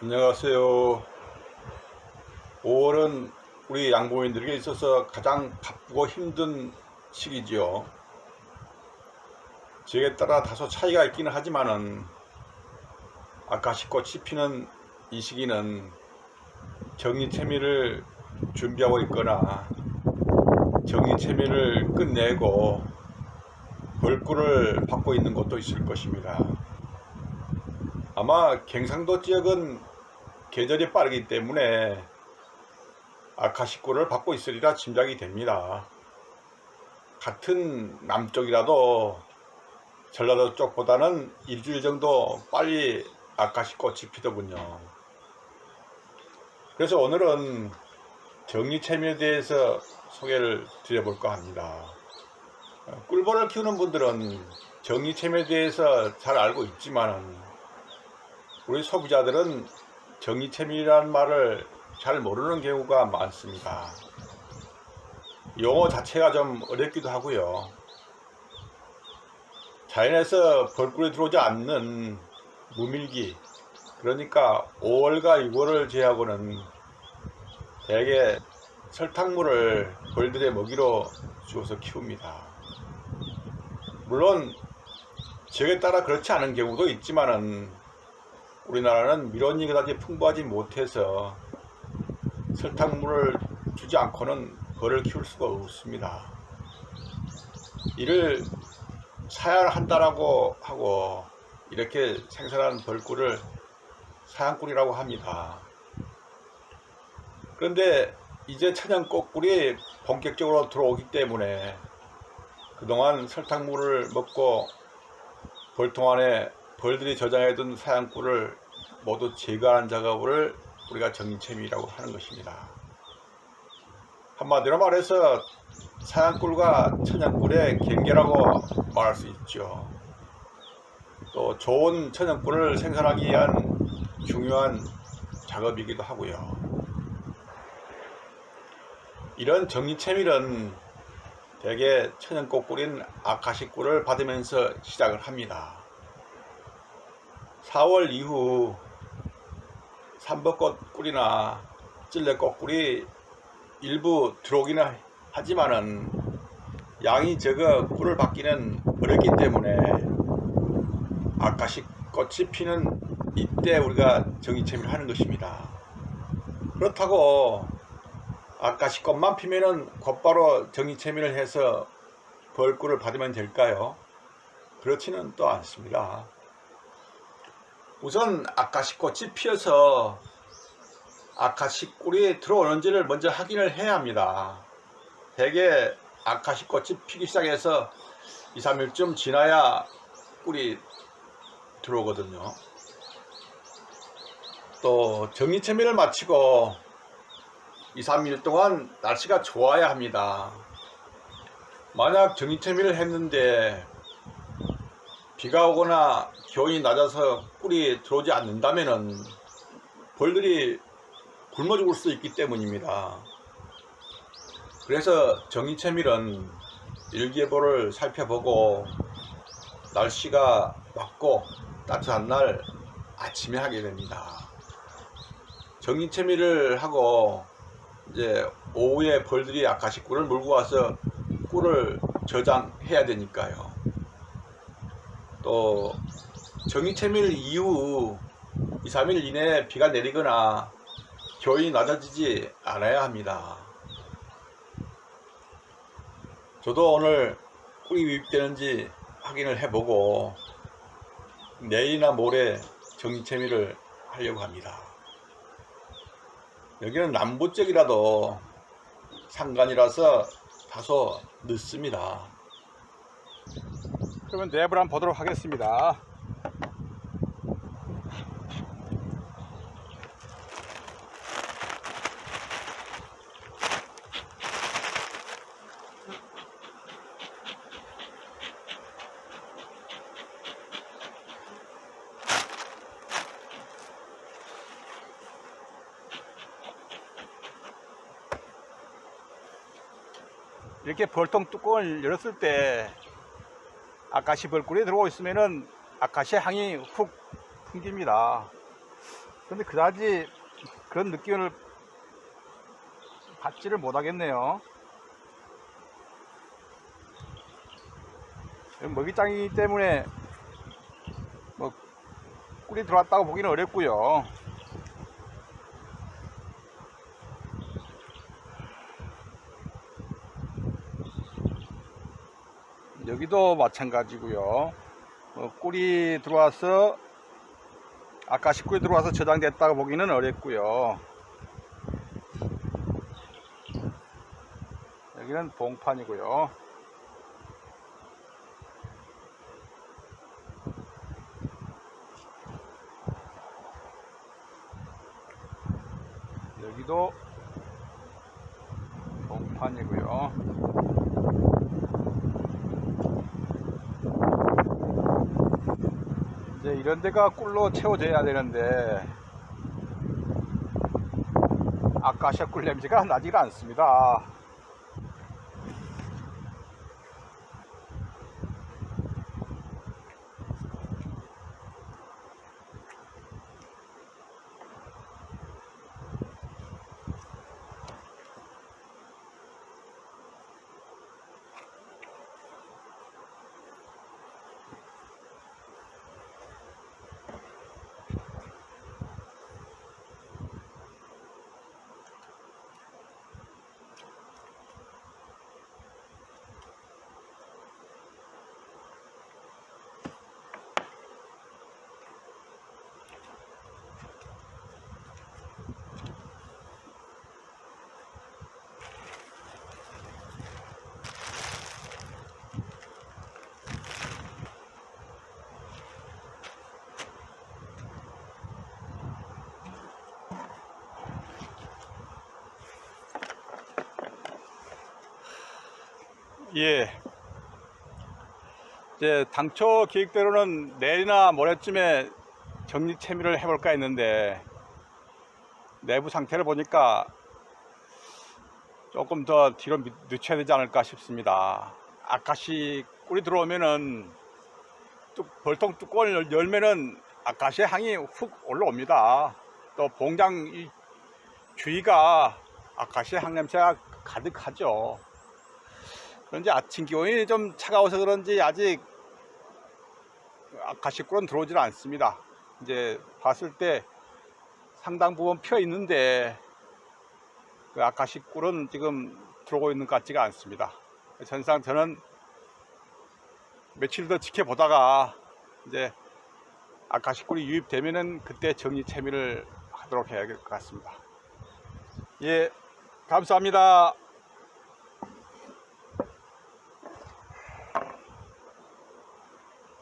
안녕하세요. 5월은 우리 양봉인들에게 있어서 가장 바쁘고 힘든 시기지요. 지역에 따라 다소 차이가 있기는 하지만은 아카시꽃이 피는 이 시기는 정리체미를 준비하고 있거나 정리체미를 끝내고 벌꿀을 받고 있는 곳도 있을 것입니다. 아마 경상도 지역은 계절이 빠르기 때문에 아카시꿀을 받고 있으리라 짐작이 됩니다. 같은 남쪽이라도 전라도 쪽보다는 일주일 정도 빨리 아카시꽃이 피더군요. 그래서 오늘은 정리체미에 대해서 소개를 드려볼까 합니다. 꿀벌을 키우는 분들은 정리체미에 대해서 잘 알고 있지만은 우리 소비자들은 정리체미라는 말을 잘 모르는 경우가 많습니다. 용어 자체가 좀 어렵기도 하고요. 자연에서 벌꿀이 들어오지 않는 무밀기, 그러니까 5월과 6월을 제하고는 대개 설탕물을 벌들의 먹이로 주어서 키웁니다. 물론 지역에 따라 그렇지 않은 경우도 있지만은 우리나라는 밀원이 그다지 풍부하지 못해서 설탕물을 주지 않고는 벌을 키울 수가 없습니다. 이를 사양한다라고 하고 이렇게 생산한 벌꿀을 사양꿀이라고 합니다. 그런데 이제 천연꽃꿀이 본격적으로 들어오기 때문에 그동안 설탕물을 먹고 벌통 안에 벌들이 저장해둔 사양꿀을 모두 제거하는 작업을 우리가 정리체미라고 하는 것입니다. 한마디로 말해서 사양꿀과 천연꿀의 경계라고 말할 수 있죠. 또 좋은 천연꿀을 생산하기 위한 중요한 작업이기도 하고요. 이런 정리체밀은 대개 천연꽃꿀인 아카시꿀을 받으면서 시작을 합니다. 4월 이후 삼벚꽃 꿀이나 찔레꽃 꿀이 일부 들어오기는 하지만은 양이 적어 꿀을 받기는 어렵기 때문에 아카시 꽃이 피는 이때 우리가 정기체미를 하는 것입니다. 그렇다고 아카시 꽃만 피면은 곧바로 정기체미를 해서 벌꿀을 받으면 될까요? 그렇지는 또 않습니다. 우선 아카시 꽃이 피어서 아카시 꿀이 들어오는지를 먼저 확인을 해야 합니다. 대개 아카시 꽃이 피기 시작해서 2, 3일쯤 지나야 꿀이 들어오거든요. 또 정리체미를 마치고 2, 3일 동안 날씨가 좋아야 합니다. 만약 정리체미를 했는데 비가 오거나 기온이 낮아서 꿀이 들어오지 않는다면 벌들이 굶어 죽을 수 있기 때문입니다. 그래서 정리체밀은 일기예보를 살펴보고 날씨가 맑고 따뜻한 날 아침에 하게 됩니다. 정리체밀을 하고 이제 오후에 벌들이 아카시 꿀을 물고 와서 꿀을 저장해야 되니까요. 또 정기체밀 이후 2, 3일 이내에 비가 내리거나 기온이 낮아지지 않아야 합니다. 저도 오늘 꿀이 유입되는지 확인을 해보고 내일이나 모레 정기체밀을 하려고 합니다. 여기는 남부 쪽이라도 상간이라서 다소 늦습니다. 그러면 내부를 한번 보도록 하겠습니다. 이렇게 벌통 뚜껑을 열었을 때 아카시 벌꿀이 들어오고 있으면은 아카시 향이 훅 풍깁니다. 근데 그다지 그런 느낌을 받지를 못하겠네요. 먹이장이기 때문에 뭐 꿀이 들어왔다고 보기는 어렵고요. 여기도 마찬가지고요. 어, 꿀이 들어와서 아까 식구에 들어와서 저장됐다고 보기는 어렵고요. 여기는 봉판이고요. 여기도 봉판이고요. 이런 데가 꿀로 채워져야 되는데 아까시아 꿀 냄새가 나질 않습니다. 예. 이제 당초 계획대로는 내일이나 모레쯤에 정리 채미를 해볼까 했는데 내부 상태를 보니까 조금 더 뒤로 미- 늦춰야 되지 않을까 싶습니다. 아카시 꿀이 들어오면은 뚝, 벌통 뚜껑을 열- 열면은 아카시 향이 훅 올라옵니다. 또 봉장 이 주위가 아카시 향 냄새가 가득하죠. 그런지 아침 기온이 좀 차가워서 그런지 아직 아카시꿀은 들어오질 않습니다. 이제 봤을 때 상당 부분 펴 있는데 그 아카시꿀은 지금 들어오고 있는 것 같지가 않습니다. 전상 저는 며칠 더 지켜보다가 이제 아카시꿀이 유입되면은 그때 정리 채미를 하도록 해야 될 것 같습니다. 예, 감사합니다.